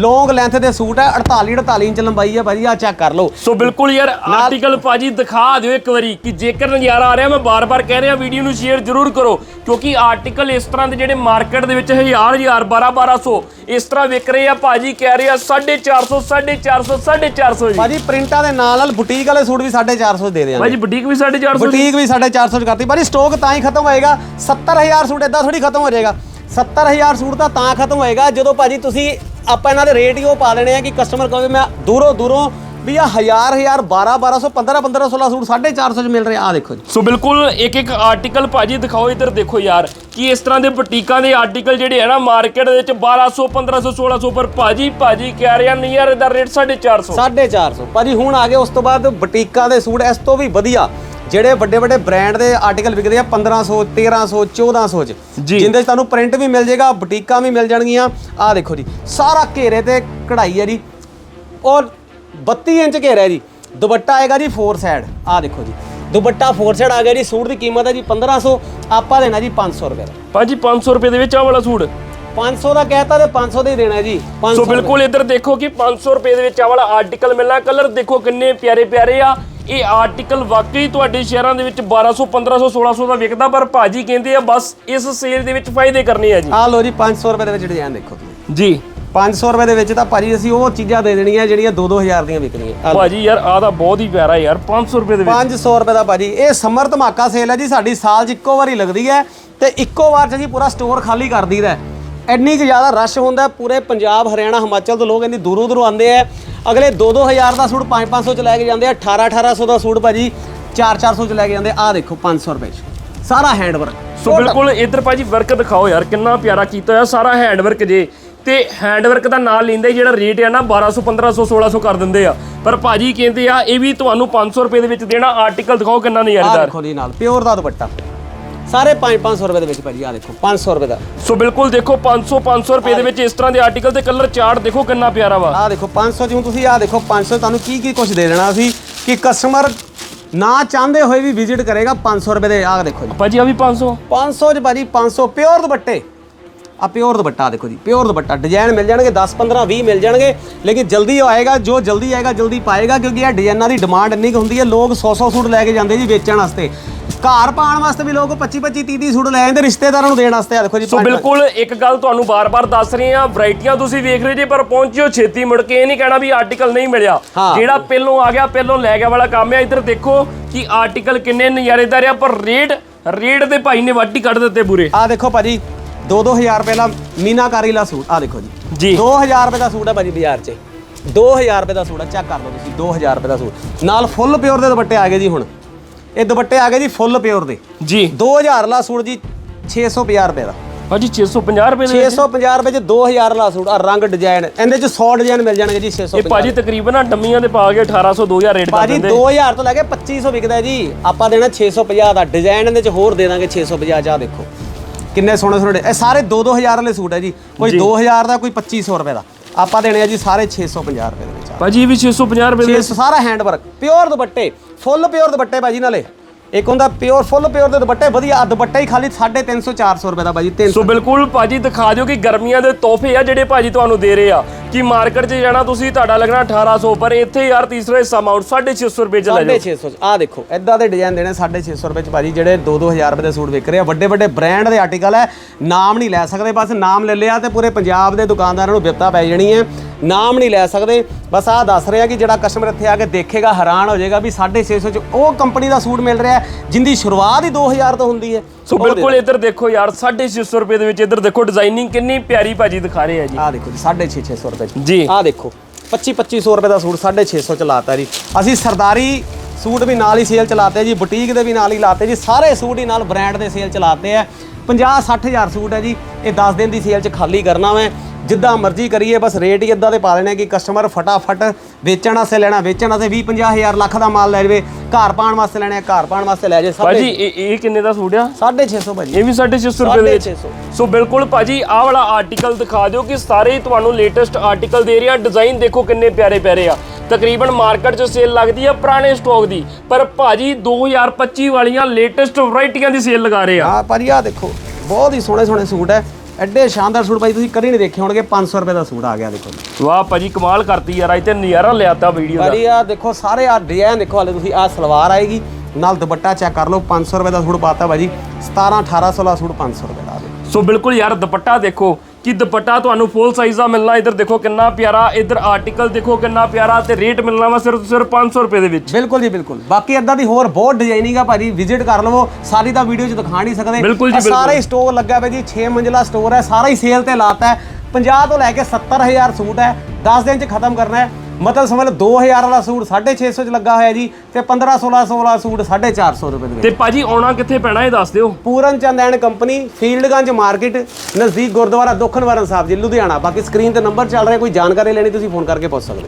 ਲੌਂਗ ਲੈਂਥ ਦੇ ਸੂਟ ਹੈ 48 48 ਇੰਚ ਲੰਬਾਈ ਹੈ ਭਾਜੀ ਆ ਚੈੱਕ ਕਰ ਲਓ। ਸੋ ਬਿਲਕੁਲ ਯਾਰ ਆਰਟੀਕਲ ਭਾਜੀ ਦਿਖਾ ਦਿਓ ਇੱਕ ਵਾਰੀ ਕਿ ਜੇਕਰ ਨਜ਼ਾਰਾ ਆ ਰਿਹਾ ਮੈਂ ਬਾਰ-ਬਾਰ ਕਹਿ ਰਿਹਾ ਵੀਡੀਓ ਨੂੰ ਸ਼ੇਅਰ ਜ਼ਰੂਰ ਕਰੋ। ਕਿਉਂਕਿ ਆਰਟੀਕਲ ਇਸ ਤਰ੍ਹਾਂ ਦੇ ਜਿਹੜੇ ਮਾਰਕੀਟ ਦੇ ਵਿੱਚ ਹਜ਼ਾਰ ਹਜ਼ਾਰ 12 1200 ਇਸ ਤਰ੍ਹਾਂ ਵਿਕ ਰਹੇ ਆ। ਭਾਜੀ ਕਹਿ ਰਹੇ ਆ 450 450 450 ਜੀ। ਭਾਜੀ ਪ੍ਰਿੰਟਾਂ ਦੇ ਨਾਲ ਨਾਲ ਬੁਟੀਕ ਵਾਲੇ ਸੂਟ ਵੀ 450 ਦੇ ਦਿਆਂਗੇ ਭਾਜੀ ਬੁਟੀਕ ਵੀ 450 ਜੀ। ਬੁਟੀਕ ਵੀ 450 ਚ ਕਰਤੀ। ਭਾਜੀ ਸਟਾਕ ਤਾਂ ਹੀ ਖਤਮ ਹੋਏਗਾ। 70000 ਸੂਟ ਇਦਾਂ ਥੋੜੀ ਖਤਮ ਹੋ ਜਾਏਗਾ। 70000 ਸੂਟ ਤਾਂ ਤਾਂ ਖਤਮ ਹੋਏਗਾ। ਜਦੋਂ ਭਾਜੀ ਤੁਸੀਂ ਆਪਾਂ ਇਹਨਾਂ ਦੇ ਰੇਟ ਹੀ ਉਹ ਪਾ ਦੇਣੇ ਆ ਕਿ ਕਸਟਮਰ ਕਹੇ ਮੈਂ ਦੂਰੋਂ ਦੂਰੋਂ ਵੀ ਆ 1000 1000 12 1200 15 15 16 ਸੂਟ 450 ਚ ਮਿਲ ਰਹੇ ਆ ਦੇਖੋ ਜੀ। ਸੋ ਬਿਲਕੁਲ ਇੱਕ ਇੱਕ ਆਰਟੀਕਲ ਭਾਜੀ ਦਿਖਾਓ ਇੱਧਰ ਦੇਖੋ ਯਾਰ ਕਿ ਇਸ ਤਰ੍ਹਾਂ ਦੇ ਬੁਟੀਕਾਂ ਦੇ ਆਰਟੀਕਲ ਜਿਹੜੇ ਹੈ ਨਾ ਮਾਰਕੀਟ ਦੇ ਵਿੱਚ 1200 1500 1600 ਪਰ ਭਾਜੀ ਭਾਜੀ ਕਹਿ ਰਿਹਾ ਨਹੀਂ ਯਾਰ ਇਹਦਾ ਰੇਟ 450 450 ਭਾਜੀ ਹੁਣ ਆ ਗਏ ਉਸ ਤੋਂ ਬਾਅਦ ਬੁਟੀਕਾਂ ਦੇ ਸੂਟ ਇਸ ਤੋਂ ਵੀ ਵਧੀਆ ਜਿਹੜੇ ਵੱਡੇ ਵੱਡੇ ਬ੍ਰਾਂਡ ਦੇ ਆਰਟੀਕਲ ਵਿਕਦੇ ਆ 1500 1300 1400 ਚ। ਜਿੰਦੇ 'ਚ ਤੁਹਾਨੂੰ ਪ੍ਰਿੰਟ ਵੀ ਮਿਲ ਜਾਏਗਾ ਬੁਟੀਕਾਂ ਵੀ ਮਿਲ ਜਾਣਗੀਆਂ। ਆ ਦੇਖੋ ਜੀ ਸਾਰਾ ਘੇਰੇ ਤੇ ਕਢਾਈ ਹੈ ਜੀ। ਔਰ 32 ਇੰਚ ਘੇਰਾ ਜੀ। ਦੁਪੱਟਾ ਆਏਗਾ ਜੀ 4 ਸਾਈਡ ਆ ਦੇਖੋ ਜੀ। ਦੁਪੱਟਾ 4 ਸਾਈਡ ਆ ਗਿਆ ਜੀ। ਸੂਟ ਦੀ ਕੀਮਤ ਹੈ ਜੀ 1500 ਆਪਾਂ ਦੇਣਾ ਜੀ 500 ਰੁਪਏ ਦਾ। ਭਾਜੀ 500 ਰੁਪਏ ਦੇ ਵਿੱਚ ਆਹ ਵਾਲਾ ਸੂਟ। 500 ਦਾ ਕਹਿਤਾ ਤੇ 500 ਦਾ ਹੀ ਦੇਣਾ ਜੀ। 500 ਸੋ ਬਿਲਕੁਲ ਇੱਧਰ ਦੇਖੋ ਕਿ 500 ਰੁਪਏ ਦੇ ਵਿੱਚ ਆਹ ਵਾਲਾ ਆਰਟੀਕਲ ਮਿਲਣਾ। ਕਲਰ ਦੇਖੋ ਕਿੰਨੇ ਪਿਆਰੇ ਪਿਆਰੇ ਆ। ਇਹ ਆਰਟੀਕਲ ਵਾਕਈ ਤੁਹਾਡੇ ਸ਼ਹਿਰਾਂ ਦੇ ਵਿੱਚ 1200 1500 1600 ਦਾ ਵਿਕਦਾ ਪਰ ਭਾਜੀ ਕਹਿੰਦੇ ਆ ਬਸ ਇਸ ਸੇਲ ਦੇ ਵਿੱਚ ਫਾਇਦੇ ਕਰਨੇ ਆ ਜੀ। ਆ ਲਓ ਜੀ 500 ਰੁਪਏ ਦੇ ਵਿੱਚ ਡਿਜ਼ਾਈਨ ਦੇਖੋ ਜੀ। 500 ਰੁਪਏ ਦੇ ਵਿੱਚ ਤਾਂ ਭਾਜੀ ਅਸੀਂ ਉਹ ਚੀਜ਼ਾਂ ਦੇ ਦੇਣੀਆਂ ਜਿਹੜੀਆਂ 2-2000 ਦੀਆਂ ਵਿਕਣੀਆਂ। ਆਹ ਲਓ। ਭਾਜੀ ਯਾਰ ਆਹ ਤਾਂ ਬਹੁਤ ਹੀ ਪਿਆਰਾ ਯਾਰ 500 ਰੁਪਏ ਦੇ ਵਿੱਚ। 500 ਰੁਪਏ ਦਾ ਭਾਜੀ ਇਹ ਸਮਰ ਧਮਾਕਾ ਸੇਲ ਹੈ ਜੀ ਸਾਡੀ ਸਾਲ 'ਚ ਇੱਕੋ ਵਾਰੀ ਲੱਗਦੀ ਹੈ ਤੇ ਇੱਕੋ ਵਾਰ 'ਚ ਜੀ ਪੂਰਾ ਸਟੋਰ ਖਾਲੀ ਕਰ ਦਈਦਾ ਹੈ। ਇੰਨੀ ਕੁ ਜ਼ਿਆਦਾ ਰਸ਼ ਹੁੰਦਾ ਹੈ, ਪੂਰੇ ਪੰਜਾਬ ਹਰਿਆਣਾ ਹਿਮਾਚਲ ਤੋਂ ਲੋਕ ਇੰਨੀ ਦੂਰੋਂ ਦੂਰੋਂ ਆਉਂਦੇ ਆ ਅਗਲੇ 2-2000 ਦਾ ਸੂਟ 5-500 ਚ ਲੈ ਕੇ ਜਾਂਦੇ ਆ 18-1800 ਦਾ ਸੂਟ ਭਾਜੀ 4-400 ਚ ਲੈ ਕੇ ਜਾਂਦੇ ਆ। ਆਹ ਦੇਖੋ 500 ਰੁਪਏ ਚ। ਸਾਰਾ ਹੈਂਡ ਵਰਕ ਸੋ ਬਿਲਕੁਲ ਇੱਧਰ ਭਾਜੀ ਵਰਕ ਦਿਖਾਓ ਯਾਰ ਕਿੰਨਾ ਪਿਆਰਾ ਕੀਤਾ ਹੋਇਆ ਸਾਰਾ ਹੈਂਡ ਵਰਕ ਜੇ। ਤੇ ਹੈਂਡ ਵਰਕ ਦਾ ਨਾਲ ਲੈਂਦੇ ਜਿਹੜਾ ਰੇਟ ਹੈ ਨਾ 1200 1500 1600 ਕਰ ਦਿੰਦੇ ਆ। ਪਰ ਭਾਜੀ ਕਹਿੰਦੇ ਆ ਇਹ ਵੀ ਤੁਹਾਨੂੰ 500 ਰੁਪਏ ਦੇ ਵਿੱਚ ਦੇਣਾ ਆਰਟੀਕਲ ਦਿਖਾਓ ਕਿੰਨਾ ਆ ਨਜ਼ਾਰੇਦਾਰ ਦੇਖੋ ਜੀ ਨਾਲ ਪਿਓਰ ਦਾ ਦੁਪੱਟਾ। ਸਾਰੇ 5-500 ਰੁਪਏ ਦੇ ਵਿੱਚ ਭਾਜੀ ਆ ਦੇਖੋ 500 ਰੁਪਏ ਦਾ। ਸੋ ਬਿਲਕੁਲ ਦੇਖੋ 500 500 ਰੁਪਏ ਦੇ ਵਿੱਚ ਇਸ ਤਰ੍ਹਾਂ ਦੇ ਆਰਟੀਕਲ ਤੇ ਕਲਰ ਚਾਰਟ ਦੇਖੋ ਕਿੰਨਾ ਪਿਆਰਾ ਵਾ। ਆ ਦੇਖੋ 500 ਜਿਉਂ ਤੁਸੀਂ ਆ ਦੇਖੋ 500 ਤੁਹਾਨੂੰ ਕੀ ਕੀ ਕੁਝ ਦੇ ਦੇਣਾ ਸੀ ਕਿ ਕਸਟਮਰ ਨਾ ਚਾਹੁੰਦੇ ਹੋਏ ਵੀ ਵਿਜ਼ਿਟ ਕਰੇਗਾ 500 ਰੁਪਏ ਦੇ ਆ ਦੇਖੋ ਜੀ। ਭਾਜੀ ਆ ਵੀ 500 500 ਚ ਭਾਜੀ 500 ਪਿਓਰ ਦੁਪੱਟੇ। ਆ ਪਿਓਰ ਦੁਪੱਟਾ ਦੇਖੋ ਜੀ ਪਿਓਰ ਦੁਪੱਟਾ। ਡਿਜ਼ਾਈਨ ਮਿਲ ਜਾਣਗੇ 10 15 20 ਮਿਲ ਜਾਣਗੇ ਲੇਕਿਨ ਜਲਦੀ ਆਏਗਾ ਜੋ ਜਲਦੀ ਆਏਗਾ ਜਲਦੀ ਪਾਏਗਾ ਕਿਉਂਕਿ ਇਹ ਡਿਜ਼ਾਈਨਾਂ ਦੀ ਡਿਮਾਂਡ ਇੰਨੀ ਕੁ ਹੁੰਦੀ ਹੈ ਲੋਕ 100 100 ਸੂਟ ਲੈ ਕੇ ਜਾਂਦੇ ਜੀ ਵੇਚਣ ਵਾਸਤੇ। ਘਰ ਪਾਉਣ ਵਾਸਤੇ ਵੀ ਲੋਕ 25 25 30 30 ਸੂਟ ਲੈ ਜਾਂਦੇ ਰਿਸ਼ਤੇਦਾਰਾਂ ਨੂੰ ਦੇਣ ਵਾਸਤੇ ਆ ਦੇਖੋ ਜੀ ਸੋ ਬਿਲਕੁਲ ਇੱਕ ਗੱਲ ਤੁਹਾਨੂੰ ਬਾਰ-ਬਾਰ ਦੱਸ ਰਹੇ ਆ ਵੈਰਾਈਟੀਆਂ ਤੁਸੀਂ ਵੇਖ ਰਹੇ ਜੇ ਪਰ ਪਹੁੰਚਿਓ ਛੇਤੀ ਮੁੜ ਕੇ ਇਹ ਨਹੀਂ ਕਹਿਣਾ ਵੀ ਆਰਟੀਕਲ ਨਹੀਂ ਮਿਲਿਆ। ਜਿਹੜਾ ਪਹਿਲੋਂ ਆ ਗਿਆ ਪਹਿਲੋਂ ਲੈ ਗਿਆ ਵਾਲਾ ਕੰਮ ਆ ਇੱਧਰ ਦੇਖੋ ਕਿ ਆਰਟੀਕਲ ਕਿੰਨੇ ਨਜ਼ਾਰੇਦਾਰ ਆ ਪਰ ਰੇਟ ਰੇਟ ਦੇ ਭਾਈ ਨੇ ਵਾਟੀ ਕੱਢ ਦਿੱਤੇ ਪੂਰੇ। ਆ ਦੇਖੋ ਭਾਜੀ 2-2000 ਰੁਪਏ ਦਾ ਮੀਨਾਕਾਰੀ ਵਾਲਾ ਸੂਟ ਆ ਦੇਖੋ ਜੀ। ਜੀ। 2000 ਰੁਪਏ ਦਾ ਸੂਟ ਹੈ ਭਾਜੀ ਬਾਜ਼ਾਰ 'ਚ। 2000 ਰੁਪਏ ਦਾ ਸੂਟ ਹੈ ਚੈੱਕ ਕਰ ਲਓ ਤੁਸੀਂ 2000 ਰੁਪਏ ਦਾ ਸੂਟ। ਨਾਲ ਫੁੱਲ ਪਿਓਰ ਦੇ ਦੁਪੱਟੇ ਆ ਗਏ ਜੀ ਹੁਣ। ਇਹ ਦੁਪੱਟੇ ਆ ਗਏ ਜੀ ਫੁੱਲ ਪਿਓਰ ਦੇ। ਜੀ। 2000 ਵਾਲਾ ਸੂਟ ਜੀ 650 ਰੁਪਏ ਦਾ। ਭਾਜੀ 650 ਰੁਪਏ ਦੇ ਵਿੱਚ? 650 ਰੁਪਏ 'ਚ 2000 ਵਾਲਾ ਸੂਟ ਆ ਰੰਗ ਡਿਜ਼ਾਈਨ ਇਹਦੇ 'ਚ 100 ਡਿਜ਼ਾਈਨ ਮਿਲ ਜਾਣਗੇ ਜੀ ਇਹ 650 ਭਾਜੀ ਤਕਰੀਬਨ ਆ ਡੰਮੀਆਂ ਦੇ ਪਾ ਕੇ 1800 2000 ਰੇਟ ਕਰ ਭਾਜੀ ਦਿੰਦੇ। 2000 ਤੋਂ ਲੈ ਕੇ 2500 ਵਿਕਦਾ ਜੀ। ਆਪਾਂ ਦੇਣਾ 650 ਦਾ। ਡਿਜ਼ਾਈਨ ਇਹਦੇ 'ਚ ਹੋਰ ਦੇ ਦਾਂਗੇ 650 ਜਾ ਦੇਖੋ। ਕਿੰਨੇ ਸੋਹਣੇ ਸੋਹਣੇ ਇਹ ਸਾਰੇ 2-2000 ਵਾਲੇ ਸੂਟ ਹੈ ਜੀ। ਕੋਈ 2000 ਦਾ ਕੋਈ 2500 ਰੁਪਏ ਦਾ। ਆਪਾਂ ਦੇਣੇ ਆ ਜੀ ਸਾਰੇ 650 ਰੁਪਏ ਦੇ ਵਿੱਚ। ਭਾਜੀ ਇਹ ਵੀ 650 ਰੁਪਏ ਦੇ ਸਾਰਾ ਹੈਂਡ ਵਰਕ ਪਿਓਰ ਦੁਪੱਟੇ ਫੁੱਲ ਪਿਓਰ ਦੁਪੱਟੇ ਭਾਜੀ ਨਾਲੇ। ਇੱਕ ਹੁੰਦਾ ਪਿਓਰ ਫੁੱਲ ਪਿਓਰ ਦੇ ਦੁਪੱਟੇ ਵਧੀਆ ਆਹ ਦੁਪੱਟਾ ਹੀ ਖਾਲੀ 350 400 ਰੁਪਏ ਦਾ ਭਾਜੀ 300 ਸੋ। ਬਿਲਕੁਲ ਭਾਜੀ ਦਿਖਾ ਦਿਓ ਕਿ ਗਰਮੀਆਂ ਦੇ ਤੋਹਫੇ ਆ ਜਿਹੜੇ ਭਾਜੀ ਤੁਹਾਨੂੰ ਦੇ ਰਹੇ ਆ। ਕਿ ਮਾਰਕੀਟ 'ਚ ਜਾਣਾ ਤੁਸੀਂ ਤੁਹਾਡਾ ਲੱਗਣਾ 1800 ਪਰ ਇੱਥੇ ਯਾਰ ਤੀਸਰਾ ਹਿੱਸਾ ਅਮਾਉਂਟ 650 ਰੁਪਏ 'ਚ ਲੈ ਜਾਓ। 650 ਆ ਦੇਖੋ ਐਦਾਂ ਦੇ ਡਿਜ਼ਾਈਨ ਦੇਣੇ 650 ਰੁਪਏ ਚ ਭਾਜੀ ਜਿਹੜੇ 2-2000 ਰੁਪਏ ਦੇ ਸੂਟ ਵਿਕ ਰਹੇ ਆ। ਵੱਡੇ ਵੱਡੇ ਬ੍ਰਾਂਡ ਦੇ ਆਰਟੀਕਲ ਹੈ ਨਾਮ ਨਹੀਂ ਲੈ ਸਕਦੇ ਬਸ ਨਾਮ ਲੈ ਲਿਆ ਤੇ ਪੂਰੇ ਪੰਜਾਬ ਦੇ ਦੁਕਾਨਦਾਰਾਂ ਨੂੰ ਬਿਪਤਾ ਪੈ ਜਾਣੀ ਹੈ। ਨਾਮ ਨਹੀਂ ਲੈ ਸਕਦੇ ਬਸ ਆਹ ਦੱਸ ਰਿਹਾ ਕਿ ਜਿਹੜਾ ਕਸਟਮਰ ਇੱਥੇ ਆ ਕੇ ਦੇਖੇਗਾ ਹੈਰਾਨ ਹੋ ਜਾਏਗਾ ਵੀ 650 ਚ ਉਹ ਕੰਪਨੀ ਦਾ ਸੂਟ ਮਿਲ ਰਿਹਾ ਹੈ ਜਿੰਦੀ ਸ਼ੁਰੂਆਤ ਹੀ 2000 ਤੋਂ ਹੁੰਦੀ ਹੈ। ਸੋ ਬਿਲਕੁਲ ਇੱਧਰ ਦੇਖੋ ਯਾਰ 650 ਰੁਪਏ ਦੇ ਵਿੱਚ ਇੱਧਰ ਦੇਖੋ ਡਿਜ਼ਾਈਨਿੰਗ ਕਿੰਨੀ ਪਿਆਰੀ ਭਾਜੀ ਦਿਖਾ ਰਹੇ ਆ ਜੀ। ਆ ਦੇਖੋ ਜੀ 650 ਰੁਪਏ ਚ। ਜੀ। ਆ ਦੇਖੋ 25 2500 ਰੁਪਏ ਦਾ ਸੂਟ 650 ਚ ਲਾਤਾ ਜੀ। ਅਸੀਂ ਸਰਦਾਰੀ ਸੂਟ ਵੀ ਨਾਲ ਹੀ ਸੇਲ ਚਲਾਤੇ ਜੀ ਬੁਟੀਕ ਦੇ ਵੀ ਨਾਲ ਹੀ ਲਾਤੇ ਜੀ ਸਾਰੇ ਸੂਟ ਹੀ ਨਾਲ ਬ੍ਰਾਂਡ ਦੇ ਸੇਲ ਚਲਾਤੇ ਆ। 50 60000 ਸੂਟ ਹੈ ਜੀ ਇਹ 10 ਦਿਨ ਦੀ ਸੇਲ ਚ ਖਾਲੀ ਕਰਨਾ ਮੈਂ। ਜਿੱਦਾਂ ਮਰਜ਼ੀ ਕਰੀਏ ਬਸ ਰੇਟ ਹੀ ਇਦਾਂ ਦੇ ਪਾ ਦੇਣੇ ਕਿ ਕਸਟਮਰ ਫਟਾਫਟ ਵੇਚਣ ਵਾਸਤੇ ਲੈਣਾ ਵੇਚਣ ਵਾਸਤੇ 20 50000 ਲੱਖ ਦਾ ਮਾਲ ਲੈ ਜਾਵੇ ਘਰ ਪਾਉਣ ਵਾਸਤੇ ਲੈਣਾ ਘਰ ਪਾਉਣ ਵਾਸਤੇ ਲੈ ਜੇ ਭਾਜੀ ਇਹ ਇਹ ਕਿੰਨੇ ਦਾ ਸੂਟ ਆ? 650 ਭਾਜੀ। ਇਹ ਵੀ 650 ਰੁਪਏ ਦੇ ਵਿੱਚ। 650 ਸੋ। ਬਿਲਕੁਲ ਭਾਜੀ ਆਹ ਵਾਲਾ ਆਰਟੀਕਲ ਦਿਖਾ ਦਿਓ ਕਿ ਸਾਰੇ ਹੀ ਤੁਹਾਨੂੰ ਲੇਟੈਸਟ ਆਰਟੀਕਲ ਦੇ ਰਿਹਾ ਡਿਜ਼ਾਈਨ ਦੇਖੋ ਕਿੰਨੇ ਪਿਆਰੇ ਪਿਆਰੇ ਆ। ਤਕਰੀਬਨ ਮਾਰਕੀਟ 'ਚ ਸੇਲ ਲੱਗਦੀ ਆ ਪੁਰਾਣੇ ਸਟਾਕ ਦੀ। ਪਰ ਭਾਜੀ 2025 ਵਾਲੀਆਂ ਲੇਟੈਸਟ ਵੈਰਾਈਟੀਆਂ ਦੀ ਸੇਲ ਲਗਾ ਰਹੇ ਆ। ਆ ਭਾਜੀ ਆ ਦੇਖੋ ਬਹੁਤ ਹੀ ਸੋਹਣੇ ਸੋਹਣੇ ਸੂਟ ਹੈ। ਐਡੇ ਸ਼ਾਨਦਾਰ ਸੂਟ ਭਾਈ ਤੁਸੀਂ ਕਦੀ ਨਹੀਂ ਦੇਖੇ ਹੋਣਗੇ 500 ਰੁਪਏ ਦਾ ਸੂਟ ਆ ਗਿਆ ਦੇਖੋ ਵਾਹ ਭਾਜੀ ਕਮਾਲ ਕਰਤੀ ਯਾਰ ਅੱਜ ਤੇ ਨਜ਼ਾਰਾ ਲਿਆਤਾ ਵੀਡੀਓ ਦਾ ਭਾਜੀ ਆ ਦੇਖੋ ਸਾਰੇ ਆ ਡਿਜ਼ਾਈਨ ਦੇਖੋ ਹਾਲੇ ਤੁਸੀਂ ਆ ਸਲਵਾਰ ਆਏਗੀ ਨਾਲ ਦੁਪੱਟਾ ਚੈੱਕ ਕਰ ਲਓ 500 ਰੁਪਏ ਦਾ ਸੂਟ ਪਾਤਾ ਭਾਜੀ 17 1800 ਦਾ ਸੂਟ 500 ਰੁਪਏ ਦਾ। ਸੋ ਬਿਲਕੁਲ ਯਾਰ ਦੁਪੱਟਾ ਦੇਖੋ ਕਿ ਦੁਪੱਟਾ ਤੁਹਾਨੂੰ ਫੁੱਲ ਸਾਈਜ਼ ਦਾ ਮਿਲਣਾ ਇੱਧਰ ਦੇਖੋ ਕਿੰਨਾ ਪਿਆਰਾ ਇੱਧਰ ਆਰਟੀਕਲ ਦੇਖੋ ਕਿੰਨਾ ਪਿਆਰਾ ਤੇ ਰੇਟ ਮਿਲਣਾ ਵਾ ਸਿਰਫ ਸਿਰਫ 500 ਰੁਪਏ ਦੇ ਵਿੱਚ। ਬਿਲਕੁਲ ਜੀ ਬਿਲਕੁਲ। ਬਾਕੀ ਇਦਾਂ ਦੀ ਹੋਰ ਬਹੁਤ ਡਿਜ਼ਾਈਨਿੰਗ ਆ ਭਾਜੀ ਵਿਜ਼ਿਟ ਕਰ ਲਵੋ ਸਾਰੀ ਤਾਂ ਵੀਡੀਓ 'ਚ ਦਿਖਾ ਨਹੀਂ ਸਕਦੇ। ਸਾਰਾ ਹੀ ਸਟੋਰ ਲੱਗਾ ਪਿਆ ਜੀ 6 ਮੰਜ਼ਿਲਾ ਸਟੋਰ ਹੈ ਸਾਰਾ ਹੀ ਸੇਲ ਤੇ ਲਾਤਾ ਹੈ। 50 ਤੋਂ ਲੈ ਕੇ 70000 ਸੂਟ ਹੈ 10 ਦਿਨ 'ਚ ਖਤਮ ਕਰਨਾ ਹੈ। ਮਤਲਬ ਸਮਝ ਲਓ 2000 ਵਾਲਾ ਸੂਟ 650 'ਚ ਲੱਗਾ ਹੋਇਆ ਜੀ ਤੇ 15 1600 ਵਾਲਾ ਸੂਟ 450 ਰੁਪਏ ਦੇ ਵਿੱਚ। ਤੇ ਭਾਜੀ ਆਉਣਾ ਕਿੱਥੇ ਪੈਣਾ ਇਹ ਦੱਸ ਦਿਓ। Puran Chand and company Fieldganj market ਨਜ਼ਦੀਕ ਗੁਰਦੁਆਰਾ ਦੁਖਨਵਾਰਨ ਸਾਹਿਬ ਜੀ ਲੁਧਿਆਣਾ। ਬਾਕੀ ਸਕਰੀਨ ਤੇ ਨੰਬਰ ਚੱਲ ਰਿਹਾ ਕੋਈ ਜਾਣਕਾਰੀ ਲੈਣੀ ਤੁਸੀਂ ਫੋਨ ਕਰਕੇ ਪੁੱਛ ਸਕਦੇ ਹੋ।